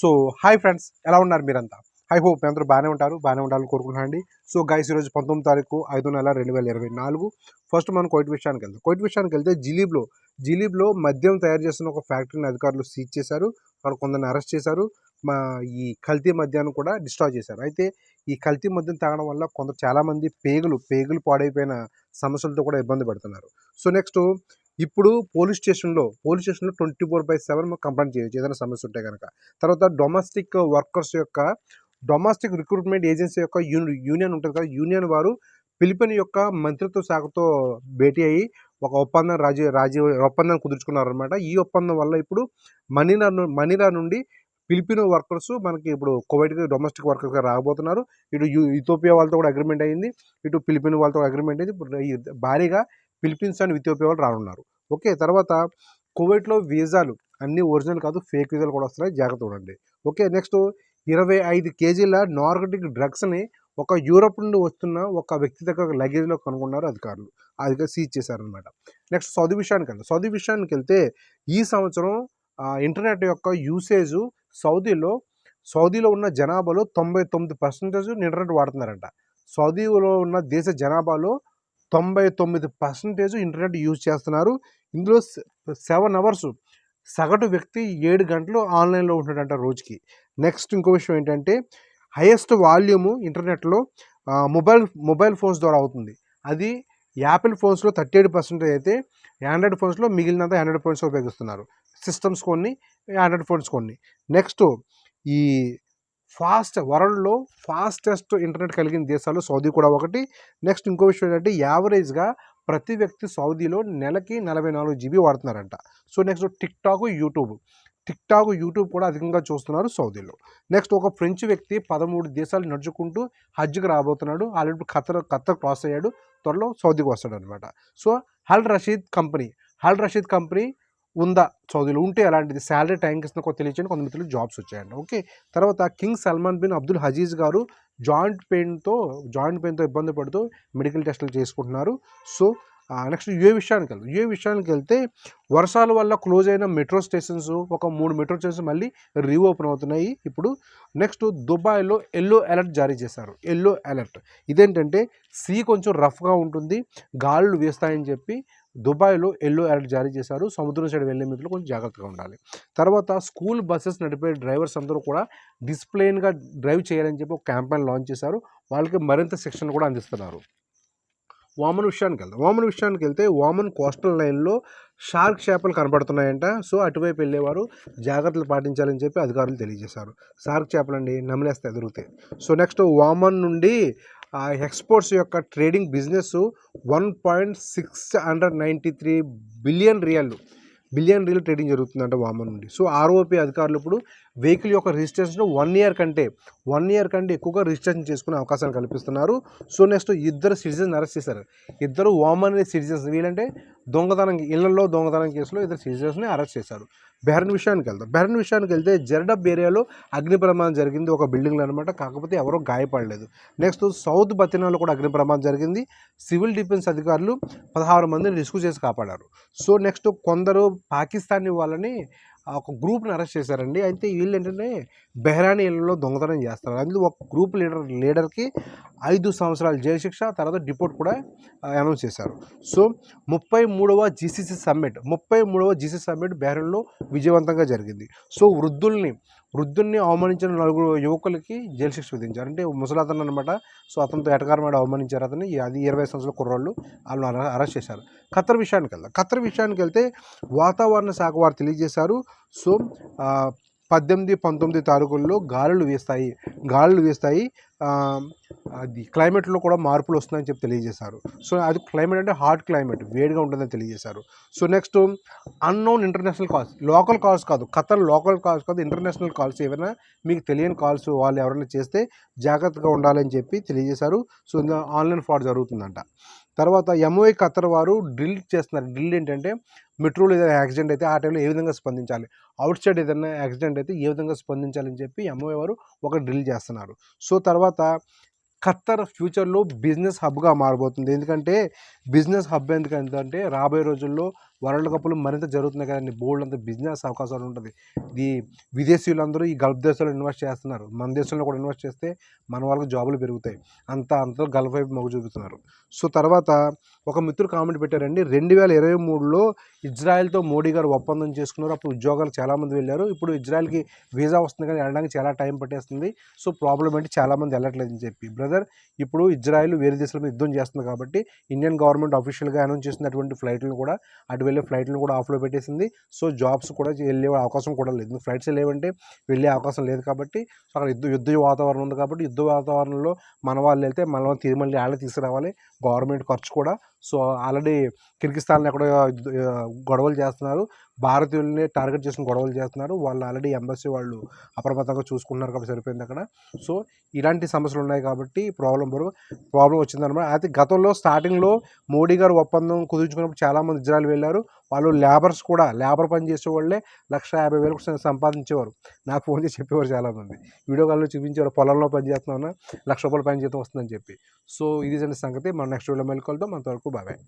So hi friends ఎలా ఉన్నారు మీరంతా? ఐ హోప్ మీ అందరూ బాగానే ఉంటారు బాగానే ఉండాలని కోరుకుంటున్నాండి సో గైస్ ఈరోజు పంతొమ్మిది తారీఖు ఐదు నెల రెండు వేల ఇరవై నాలుగు. ఫస్ట్ మనం కోయిట్ విషయానికి వెళ్తాం కోయిట్ విషయానికి వెళ్తే జిలీబ్లో జిలీబ్లో మద్యం తయారు చేస్తున్న ఒక ఫ్యాక్టరీని అధికారులు సీజ్ చేశారు. వాళ్ళు కొందరిని అరెస్ట్ చేశారు. మా ఈ కల్తీ మద్యాన్ని కూడా డిస్ట్రాయ్ చేశారు. అయితే ఈ కల్తీ మద్యం తాగడం వల్ల కొందరు చాలామంది పేగులు పేగులు పాడైపోయిన సమస్యలతో కూడా ఇబ్బంది పడుతున్నారు. సో నెక్స్ట్ ఇప్పుడు పోలీస్ స్టేషన్లో పోలీస్ స్టేషన్లో twenty four by seven complaint చేయొచ్చు. ఏదైనా సమస్య ఉంటే కనుక తర్వాత డొమెస్టిక్ వర్కర్స్ యొక్క డొమెస్టిక్ రిక్రూట్మెంట్ ఏజెన్సీ యొక్క యూనియన్ ఉంటుంది కదా యూనియన్ వారు ఫిలిపిన్ యొక్క మంత్రిత్వ శాఖతో భేటీ అయ్యి ఒక ఒప్పందం రాజీ రాజీ ఒప్పందం కుదుర్చుకున్నారనమాట ఈ ఒప్పందం వల్ల ఇప్పుడు మనీరా ను- మనీరా నుండి ఫిలిపినో వర్కర్స్ మనకి ఇప్పుడు కువైట్కి డొమెస్టిక్ వర్కర్స్గా రాబోతున్నారు. ఇటు ఇథోపియా వాళ్ళతో కూడా అగ్రిమెంట్ అయింది. ఇటు ఫిలిపిన్ వాళ్ళతో అగ్రిమెంట్ అయింది. ఇప్పుడు భారీగా ఫిలిప్పీన్స్ అండ్ ఇథియోపియా వాళ్ళు రానున్నారు. ఓకే తర్వాత కువైట్లో వీసాలు అన్నీ ఒరిజినల్ కాదు ఫేక్ వీసాలు కూడా వస్తున్నాయి. జాగ్రత్త చూడండి. ఓకే నెక్స్ట్ ఇరవై ఐదు కేజీల నార్కటిక్ డ్రగ్స్ని ఒక యూరప్ నుండి వస్తున్న ఒక వ్యక్తి దగ్గర లగేజ్లో కనుగొన్నారు అధికారులు. అది సీజ్ చేశారనమాట నెక్స్ట్ సౌదీ విషయానికి వెళ్తే సౌదీ విషయానికి వెళ్తే ఈ సంవత్సరం ఆ, ఇంటర్నెట్ యొక్క యూసేజ్ సౌదీలో సౌదీలో ఉన్న జనాభాలో తొంభై తొమ్మిది పర్సెంటేజ్ ఇంటర్నెట్ వాడుతున్నారంట. సౌదీలో ఉన్న దేశ జనాభాలో తొంభై తొమ్మిది పర్సెంటేజ్ ఇంటర్నెట్ యూజ్ చేస్తున్నారు. ఇందులో సెవెన్ అవర్స్ సగటు వ్యక్తి ఏడు గంటలు ఆన్లైన్లో ఉంటున్నాడంట రోజుకి. నెక్స్ట్ ఇంకో విషయం ఏంటంటే హైయెస్ట్ వాల్యూము ఇంటర్నెట్లో మొబైల్ మొబైల్ ఫోన్స్ ద్వారా అవుతుంది. అది యాపిల్ ఫోన్స్లో థర్టీ ఎయిట్ పర్సెంటేజ్ అయితే ఆండ్రాయిడ్ ఫోన్స్లో మిగిలినంత ఆండ్రాయిడ్ ఫోన్స్ ఉపయోగిస్తున్నారు. సిస్టమ్స్ కొన్ని ఆండ్రాయిడ్ ఫోన్స్ కొన్ని. నెక్స్ట్ ఈ ఫాస్ట్ వరల్డ్లో ఫాస్టెస్ట్ ఇంటర్నెట్ కలిగిన దేశాలు సౌదీ కూడా ఒకటి. నెక్స్ట్ ఇంకో విషయం ఏంటంటే యావరేజ్గా ప్రతి వ్యక్తి సౌదీలో నెలకి నలభై నాలుగు GB వాడుతున్నారంట. So next TikTok YouTube. TikTok YouTube కూడా అధికంగా చూస్తున్నారు సౌదీలో. నెక్స్ట్ ఒక ఫ్రెంచ్ వ్యక్తి పదమూడు దేశాలు నడుచుకుంటూ హజ్కి రాబోతున్నాడు. ఆల్రెడీ ఖతర్ ఖతర్ క్రాస్ అయ్యాడు. త్వరలో సౌదీకి వస్తాడు అనమాట so Al Rashid company. Al Rashid company ఉందా? సౌదీలో ఉంటే అలాంటిది శాలరీ ట్యాంక్ ఇస్తున్న కొంత తెలియచేయండి. కొంత మిత్రులు జాబ్స్ వచ్చాయండి. ఓకే. తర్వాత King Salman bin Abdul Aziz గారు జాయింట్ పెయిన్తో జాయింట్ పెయిన్తో ఇబ్బంది పడుతూ మెడికల్ టెస్టులు చేసుకుంటున్నారు. సో నెక్స్ట్ యుఏ విషయానికి వెళ్తాం యుఏ విషయానికి వెళ్తే వర్షాల వల్ల క్లోజ్ అయిన మెట్రో స్టేషన్స్ ఒక మూడు మెట్రో స్టేషన్స్ మళ్ళీ రీఓపెన్ అవుతున్నాయి. ఇప్పుడు నెక్స్ట్ దుబాయ్లో ఎల్లో అలర్ట్ జారీ చేశారు. Yellow alert. ఇదేంటంటే సీ కొంచెం రఫ్గా ఉంటుంది. గాలులు వేస్తాయని చెప్పి దుబాయ్లో ఎల్లో అలర్ట్ జారీ చేశారు. సముద్రం సైడ్ వెళ్ళే మిత్రులు కొంచెం జాగ్రత్తగా ఉండాలి. తర్వాత స్కూల్ బస్సెస్ నడిపే డ్రైవర్స్ అందరూ కూడా డిస్ప్లేన్గా డ్రైవ్ చేయాలని చెప్పి ఒక క్యాంపెయిన్ లాంచ్ చేశారు. వాళ్ళకి మరింత శిక్షణ కూడా అందిస్తున్నారు. వామన్ విషయానికి వెళ్తాం వామన్ విషయానికి వెళ్తే వామన్ కోస్టల్ లైన్లో షార్క్ చేపలు కనబడుతున్నాయంట. సో అటువైపు వెళ్ళేవారు జాగ్రత్తలు పాటించాలని చెప్పి అధికారులు తెలియజేశారు. షార్క్ చేపలు అండి నమిలేస్తే ఎదురుతాయి సో నెక్స్ట్ వామన్ నుండి ఆ ఎక్స్పోర్ట్స్ యొక్క trading business one point six hundred ninety three billion rial billion rial trading జరుగుతుందంట వామన్ నుండి. సో ఆర్ఓపి అధికారులు ఇప్పుడు వెహికల్ యొక్క రిజిస్ట్రేషన్ వన్ ఇయర్ కంటే వన్ ఇయర్ కంటే ఎక్కువగా రిజిస్ట్రేషన్ చేసుకునే అవకాశాలు కల్పిస్తున్నారు. సో నెక్స్ట్ ఇద్దరు సిటిజన్స్ అరెస్ట్ చేశారు. ఇద్దరు వామన్ సిటిజన్స్ వీళ్ళంటే దొంగతనం ఇళ్ళలో దొంగతనం కేసులో ఇద్దరు సిటిజన్స్ని అరెస్ట్ చేశారు. బెహరన్ విషయానికి వెళ్తాం బెహరన్ విషయానికి వెళ్తే జెరడబ్ ఏరియాలో అగ్ని ప్రమాదం జరిగింది. ఒక బిల్డింగ్లో అనమాట కాకపోతే ఎవరో గాయపడలేదు. నెక్స్ట్ సౌత్ బతినాలో కూడా అగ్ని ప్రమాదం జరిగింది. సివిల్ డిఫెన్స్ అధికారులు పదహారు మందిని రిస్క్ చేసి కాపాడారు. సో నెక్స్ట్ కొందరు పాకిస్తానీ వాళ్ళని ఒక గ్రూప్ని అరెస్ట్ చేశారండి. అయితే వీళ్ళు ఏంటంటే బెహ్రానీ ఇళ్ళలో దొంగతనం చేస్తారు. అందులో ఒక గ్రూప్ లీడర్ లీడర్కి ఐదు సంవత్సరాల జైలు శిక్ష తర్వాత డిపోర్ట్ కూడా అనౌన్స్ చేశారు. సో ముప్పై మూడవ జీసీసీ సమ్మిట్ ముప్పై మూడవ జీసీ సమ్మిట్ బెహ్రాన్లో విజయవంతంగా జరిగింది. సో వృద్ధుల్ని వృద్ధుల్ని అవమానించిన నలుగురు యువకులకి జైలు శిక్ష విధించారు. అంటే ముసలాతను అనమాట సో అతనితో ఎటకారమాడ అవమానించారు అతని ఈ- అది ఇరవై సంవత్సరాల కుర్రోళ్ళు. వాళ్ళని అరె- అరెస్ట్ చేశారు. ఖత్తర్ విషయానికి వెళ్దాం. ఖత్తర్ విషయానికి వెళ్తే వాతావరణ శాఖ వారు తెలియజేశారు. సో పద్దెనిమిది పంతొమ్మిది తారీఖుల్లో గాలులు వీస్తాయి. గాలులు వీస్తాయి. అది క్లైమేట్లో కూడా మార్పులు వస్తున్నాయని చెప్పి తెలియజేశారు. సో అది క్లైమేట్ అంటే హాట్ క్లైమేట్ వేడిగా ఉంటుందని తెలియజేశారు. So next unknown international calls local calls కాదు ఖతర్ లోకల్ కాల్స్ కాదు ఇంటర్నేషనల్ కాల్స్ ఏమైనా మీకు తెలియని కాల్స్ వాళ్ళు ఎవరైనా చేస్తే జాగ్రత్తగా ఉండాలని చెప్పి తెలియజేశారు. సో ఆన్లైన్ ఫ్రాడ్ జరుగుతుందంట. తర్వాత ఎంఓఐ ఖత్తర్ వారు డ్రిల్ చేస్తున్నారు. డ్రిల్ ఏంటంటే మెట్రోలో ఏదైనా యాక్సిడెంట్ అయితే ఆ టైంలో ఏ విధంగా స్పందించాలి? అవుట్ సైడ్ ఏదైనా యాక్సిడెంట్ అయితే ఏ విధంగా స్పందించాలని చెప్పి ఎంఓఐ వారు ఒక డ్రిల్ చేస్తున్నారు. సో తర్వాత ఖత్తర్ ఫ్యూచర్లో బిజినెస్ హబ్గా మారబోతుంది. ఎందుకంటే బిజినెస్ హబ్ ఎందుకంటే రాబోయే రోజుల్లో వరల్డ్ కప్లు మరింత జరుగుతున్నాయి కదండి. బోల్డ్ అంత బిజినెస్ అవకాశాలు ఉంటుంది. ఈ విదేశీయులందరూ ఈ గల్ఫ్ దేశాల్లో ఇన్వెస్ట్ చేస్తున్నారు. మన దేశంలో కూడా ఇన్వెస్ట్ చేస్తే మన వాళ్ళకి జాబులు పెరుగుతాయి. అంత అంత గల్ఫ్ వైపు మొగ్గు చూపుతున్నారు. సో తర్వాత ఒక మిత్రుడు కామెంట్ పెట్టారండి. రెండు వేల ఇరవై మూడులో ఇజ్రాయెల్తో మోడీ గారు ఒప్పందం చేసుకున్నారు. అప్పుడు ఉద్యోగాలు చాలామంది వెళ్ళారు. ఇప్పుడు ఇజ్రాయెల్కి వీసా వస్తుంది కానీ వెళ్ళడానికి చాలా టైం పట్టేస్తుంది. సో ప్రాబ్లం ఏంటి? చాలామంది వెళ్ళట్లేదు అని చెప్పి. బ్రదర్ ఇప్పుడు ఇజ్రాయెల్ వేరే దేశాల మీద యుద్ధం చేస్తుంది కాబట్టి ఇండియన్ గవర్నమెంట్ అఫీషియల్గా అనౌన్స్ చేసినటువంటి ఫ్లైట్లను కూడా అటు వెళ్ళే ఫ్లైట్లను కూడా ఆఫ్లో పెట్టేసింది. సో జాబ్స్ కూడా వెళ్ళే అవకాశం కూడా లేదు. ఫ్లైట్స్ లేవంటే వెళ్ళే అవకాశం లేదు కాబట్టి సో అక్కడ యుద్ధ యుద్ధ వాతావరణం ఉంది కాబట్టి యుద్ధ వాతావరణంలో మన వాళ్ళు వెళ్తే మన వాళ్ళు తిరిగి మళ్ళీ వాళ్ళే తీసుకురావాలి. గవర్నమెంట్ ఖర్చు కూడా సో ఆల్రెడీ కిర్గిస్తాన్లో ఎక్కడ గొడవలు చేస్తున్నారు. భారతీయుల్ని టార్గెట్ చేసుకుని గొడవలు చేస్తున్నారు. వాళ్ళు ఆల్రెడీ ఎంబసీ వాళ్ళు అప్రమత్తంగా చూసుకున్నారు కాబట్టి సరిపోయింది అక్కడ. సో ఇలాంటి సమస్యలు ఉన్నాయి కాబట్టి ప్రాబ్లం బరువు ప్రాబ్లం వచ్చిందనమాట. అయితే గతంలో స్టార్టింగ్లో మోడీ గారు ఒప్పందం కుదుర్చుకున్నప్పుడు చాలామంది ఇజ్రాయల్ వెళ్ళారు. వాళ్ళు లేబర్స్ కూడా లేబర్ పని చేసే వాళ్ళే లక్ష యాభై వేలకు సంపాదించేవారు. నాకు ఫోన్ చేసి చెప్పేవారు చాలామంది. వీడియో కాల్లో చూపించేవారు పొలంలో పని చేస్తున్నాను లక్ష రూపాయలు పని చేస్తాం వస్తుందని చెప్పి. సో ఇది సంగతి. మన నెక్స్ట్ వీడియో మళ్ళీ కలుద్దాం. అంతవరకు Bye bye.